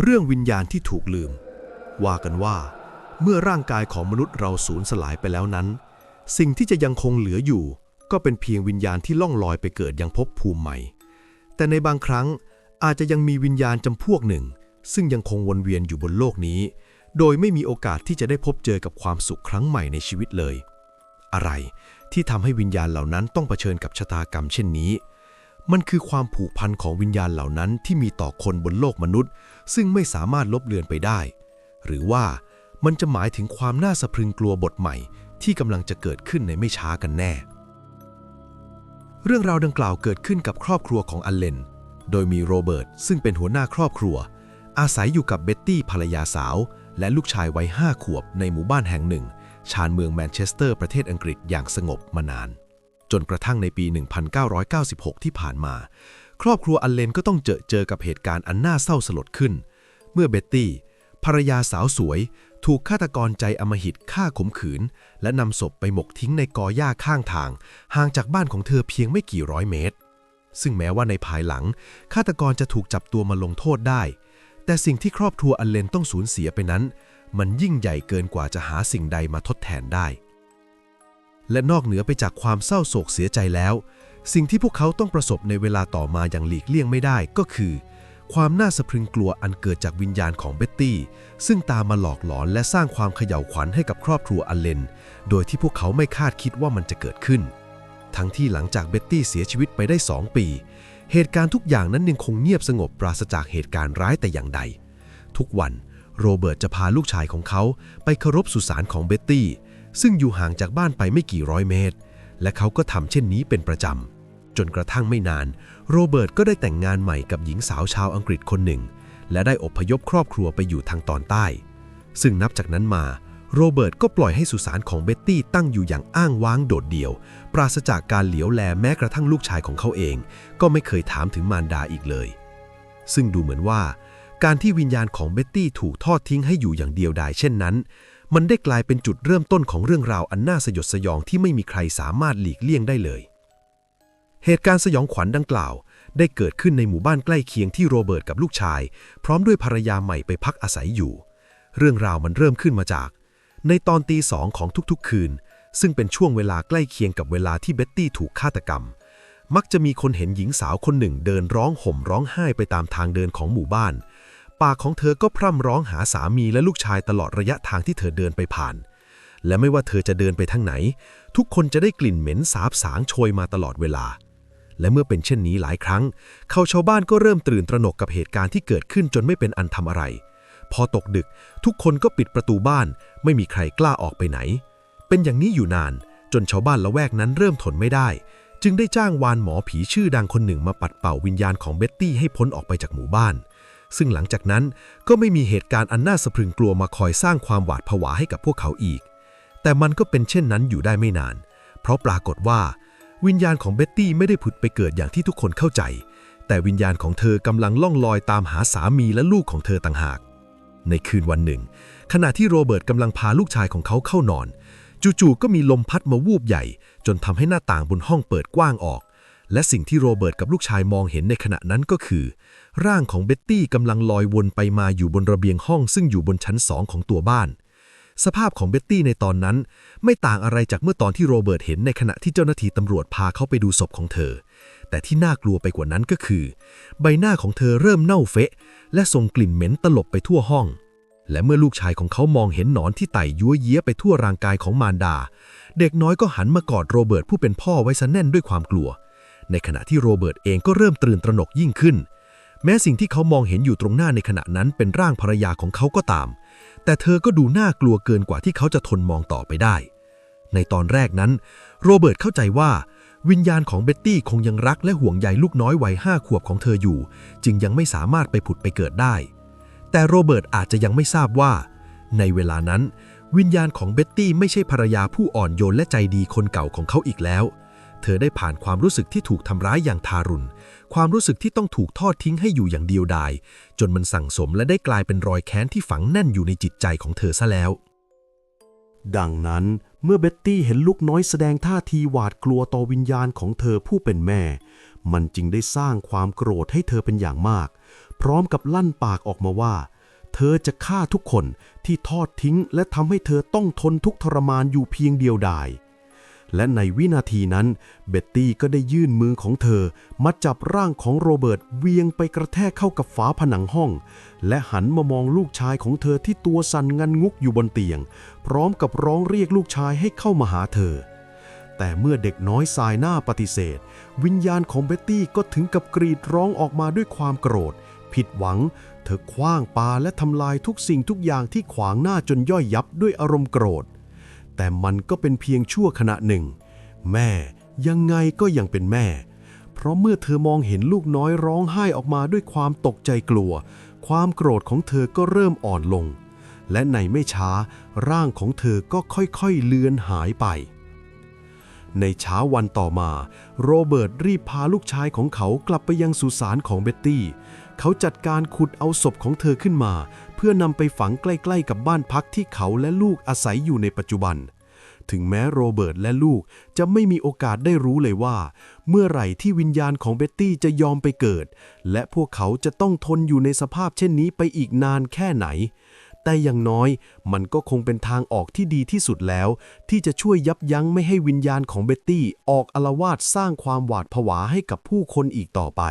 เรื่องวิญญาณที่ถูกลืม ว่ากันว่า เมื่อร่างกายของมนุษย์เราสูญสลายไปแล้วนั้น สิ่งที่จะยังคงเหลืออยู่ ก็เป็นเพียงวิญญาณที่ล่องลอยไปเกิดยังภพภูมิใหม่ แต่ในบางครั้งอาจจะยังมีวิญญาณจำพวกหนึ่ง ซึ่งยังคงวนเวียนอยู่บนโลกนี้ โดยไม่มีโอกาสที่จะได้พบเจอกับความสุขครั้งใหม่ในชีวิตเลย อะไรที่ทำให้วิญญาณเหล่านั้นต้องเผชิญกับชะตากรรมเช่นนี้ มันคือความผูกพันของวิญญาณเหล่านั้นที่มีต่อคนบนโลกมนุษย์ ซึ่งไม่สามารถลบเลือนไปได้ หรือว่ามันจะหมายถึงความน่าสะพรึงกลัวบทใหม่ ที่กำลังจะเกิดขึ้นในไม่ช้ากันแน่ เรื่องราวดังกล่าวเกิดขึ้นกับครอบครัวของอัลเลน โดยมีโรเบิร์ตซึ่งเป็นหัวหน้าครอบครัว อาศัยอยู่กับเบ็ตตี้ภรรยาสาว และลูกชายวัยห้าขวบในหมู่บ้านแห่งหนึ่ง ชานเมืองแมนเชสเตอร์ประเทศอังกฤษอย่างสงบมานาน จนกระทั่งในปี 1996 ที่ผ่านมา ครอบครัวอัลเลนก็ต้องเจอเจอกับเหตุการณ์อันน่าเศร้าสลดขึ้น เมื่อเบ็ตตี้ ภรรยาสาวสวย ถูกฆาตกรใจอมหิตฆ่าข่มขืน และนำศพไปหมกทิ้งในกอหญ้าข้างทาง ห่างจากบ้านของเธอเพียงไม่กี่ร้อยเมตร ซึ่งแม้ว่าในภายหลังฆาตกรจะถูกจับตัวมาลงโทษได้ แต่สิ่งที่ครอบครัวอัลเลนต้องสูญเสียไปนั้น มันยิ่งใหญ่เกินกว่าจะหาสิ่งใดมาทดแทนได้ และนอกเหนือไปจากความเศร้าโศกเสียใจแล้ว สิ่งที่พวกเขาต้องประสบในเวลาต่อมาอย่างหลีกเลี่ยงไม่ได้ก็คือ ความน่าสะพรึงกลัวอันเกิดจากวิญญาณของเบ็ตตี้ ซึ่งตามมาหลอกหลอนและสร้างความเขย่าวขวัญให้กับครอบครัวอัลเลน โดยที่พวกเขาไม่คาดคิดว่ามันจะเกิดขึ้น ทั้งที่หลังจากเบ็ตตี้เสียชีวิตไปได้ 2 ปี เหตุการณ์ทุกอย่างนั้นยังคงเงียบสงบปราศจากเหตุการณ์ร้ายแต่อย่างใด ทุกวันโรเบิร์ตจะพาลูกชายของเขาไปเคารพสุสานของเบ็ตตี้ ซึ่งอยู่ห่างจากบ้านไปไม่กี่ร้อยเมตร และเขาก็ทำเช่นนี้เป็นประจำ จนกระทั่งไม่นาน โรเบิร์ตก็ได้แต่งงานใหม่กับหญิงสาวชาวอังกฤษคนหนึ่ง และได้อพยพครอบครัวไปอยู่ทางตอนใต้ ซึ่งนับจากนั้นมา โรเบิร์ตก็ปล่อยให้สุสานของเบ็ตตี้ตั้งอยู่อย่างอ้างว้างโดดเดี่ยว ปราศจากการเหลียวแลแม้กระทั่งลูกชายของเขาเอง ก็ไม่เคยถามถึงมารดาอีกเลย ซึ่งดูเหมือนว่า การที่วิญญาณของเบ็ตตี้ถูกทอดทิ้งให้อยู่อย่างเดียวดายเช่นนั้น มันได้กลายเป็นจุดเริ่มต้นของเรื่องราวอันน่าสยดสยองที่ไม่มีใครสามารถหลีกเลี่ยงได้เลย เหตุการณ์สยองขวัญดังกล่าว ได้เกิดขึ้นในหมู่บ้านใกล้เคียงที่โรเบิร์ตกับลูกชาย พร้อมด้วยภรรยาใหม่ไปพักอาศัยอยู่ เรื่องราวมันเริ่มขึ้นมาจาก ในตอนตีสองของทุกๆ คืน ซึ่งเป็นช่วงเวลาใกล้เคียงกับเวลาที่เบ็ตตี้ถูกฆาตกรรม มักจะมีคนเห็นหญิงสาวคนหนึ่งเดินร้องห่มร้องไห้ไปตามทางเดินของหมู่บ้าน ปากของเธอก็พร่ำร้องหาสามีและลูกชายตลอดระยะทางที่เธอเดินไปผ่าน และไม่ว่าเธอจะเดินไปทางไหน ทุกคนจะได้กลิ่นเหม็นสาบสางโชยมาตลอดเวลา และเมื่อเป็นเช่นนี้หลายครั้ง เขาชาวบ้านก็เริ่มตื่นตระหนกกับเหตุการณ์ที่เกิดขึ้นจนไม่เป็นอันทำอะไร พอตกดึก ทุกคนก็ปิดประตูบ้าน ไม่มีใครกล้าออกไปไหน เป็นอย่างนี้อยู่นาน จนชาวบ้านละแวกนั้นเริ่มทนไม่ได้ จึงได้จ้างวานหมอผีชื่อดังคนหนึ่งมาปัดเป่าวิญญาณของเบ็ตตี้ให้พ้นออกไปจากหมู่บ้าน ซึ่งหลังจากนั้นก็ไม่มีเหตุการณ์อันน่าสะพรึงกลัวมาคอยสร้างความหวาดผวาให้กับพวกเขาอีก แต่มันก็เป็นเช่นนั้นอยู่ได้ไม่นาน เพราะปรากฏว่า วิญญาณของเบ็ตตี้ไม่ได้ผุดไปเกิดอย่างที่ทุกคนเข้าใจ แต่วิญญาณของเธอกำลังล่องลอยตามหาสามีและลูกของเธอต่างหาก ในคืนวันหนึ่ง ขณะที่โรเบิร์ตกำลังพาลูกชายของเขาเข้านอน จู่ๆก็มีลมพัดมาวูบใหญ่ จนทำให้หน้าต่างบนห้องเปิดกว้างออก และสิ่งที่โรเบิร์ตกับลูกชายมองเห็นในขณะนั้นก็คือ ร่างของเบ็ตตี้กำลังลอยวนไปมาอยู่บนระเบียงห้องซึ่งอยู่บนชั้นสองของตัวบ้าน สภาพของเบ็ตตี้ในตอนนั้น ไม่ต่างอะไรจากเมื่อตอนที่โรเบิร์ตเห็นในขณะที่เจ้าหน้าที่ตำรวจพาเขาไปดูศพของเธอ แต่ที่น่ากลัวไปกว่านั้นก็คือ ใบหน้าของเธอเริ่มเน่าเฟะ และส่งกลิ่นเหม็นตลบไปทั่วห้อง และเมื่อลูกชายของเขามองเห็นหนอนที่ไต่ยั้วเยี้ยไปทั่วร่างกายของมารดา เด็กน้อยก็หันมากอดโรเบิร์ตผู้เป็นพ่อไว้ซะแน่นด้วยความกลัว ในขณะที่โรเบิร์ตเองก็เริ่มตื่นตระหนกยิ่งขึ้น แม้สิ่งที่เขามองเห็นอยู่ตรงหน้าในขณะนั้นเป็นร่างภรรยาของเขาก็ตาม แต่เธอก็ดูน่ากลัวเกินกว่าที่เขาจะทนมองต่อไปได้ ในตอนแรกนั้น โรเบิร์ตเข้าใจว่า วิญญาณของเบ็ตตี้คงยังรักและห่วงใยลูกน้อยวัยห้าขวบของเธออยู่ จึงยังไม่สามารถไปผุดไปเกิดได้ แต่โรเบิร์ตอาจจะยังไม่ทราบว่า ในเวลานั้น วิญญาณของเบ็ตตี้ไม่ใช่ภรรยาผู้อ่อนโยนและใจดีคนเก่าของเขาอีกแล้วเเธอได้ผ่านความรู้สึกที่ถูกทำร้ายอย่างทารุณ ความรู้สึกที่ต้องถูกทอดทิ้งให้อยู่อย่างเดียวดาย จนมันสั่งสมและได้กลายเป็นรอยแค้นที่ฝังแน่นอยู่ในจิตใจของเธอซะแล้ว ดังนั้นเมื่อเบ็ตตี้เห็นลูกน้อยแสดงท่าทีหวาดกลัวต่อวิญญาณของเธอผู้เป็นแม่ มันจึงได้สร้างความโกรธให้เธอเป็นอย่างมาก พร้อมกับลั่นปากออกมาว่า เธอจะฆ่าทุกคนที่ทอดทิ้งและทำให้เธอต้องทนทุกทรมานอยู่เพียงเดียวดาย และในวินาทีนั้น เบ็ตตี้ก็ได้ยื่นมือของเธอ มาจับร่างของโรเบิร์ตเวียงไปกระแทกเข้ากับฝาผนังห้อง และหันมามองลูกชายของเธอที่ตัวสั่นงันงุกอยู่บนเตียง พร้อมกับร้องเรียกลูกชายให้เข้ามาหาเธอ แต่เมื่อเด็กน้อยสายหน้าปฏิเสธ วิญญาณของเบ็ตตี้ก็ถึงกับกรีดร้องออกมาด้วยความโกรธ ผิดหวัง เธอคว้างปาและทำลายทุกสิ่งทุกอย่างที่ขวางหน้าจนย่อยยับด้วยอารมณ์โกรธ แต่มันก็เป็นเพียงชั่วขณะหนึ่ง แม่ยังไงก็ยังเป็นแม่ เพราะเมื่อเธอมองเห็นลูกน้อยร้องไห้ออกมาด้วยความตกใจกลัว ความโกรธของเธอก็เริ่มอ่อนลง และในไม่ช้าร่างของเธอก็ค่อยๆเลือนหายไป ในเช้าวันต่อมา โรเบิร์ตรีบพาลูกชายของเขากลับไปยังสุสานของเบ็ตตี้ เขาจัดการขุดเอาศพของเธอขึ้นมา เพื่อนำไปฝังใกล้ๆกับบ้านพักที่เขาและลูกอาศัยอยู่ในปัจจุบัน ถึงแม้โรเบิร์ตและลูกจะไม่มีโอกาสได้รู้เลยว่า เมื่อไหร่ที่วิญญาณของเบ็ตตี้จะยอมไปเกิด และพวกเขาจะต้องทนอยู่ในสภาพเช่นนี้ไปอีกนานแค่ไหน แต่อย่างน้อยมันก็คงเป็นทางออกที่ดีที่สุดแล้ว ที่จะช่วยยับยั้งไม่ให้วิญญาณของเบ็ตตี้ออกอลาวาสสร้างความหวาดผวาให้กับผู้คนอีกต่อไป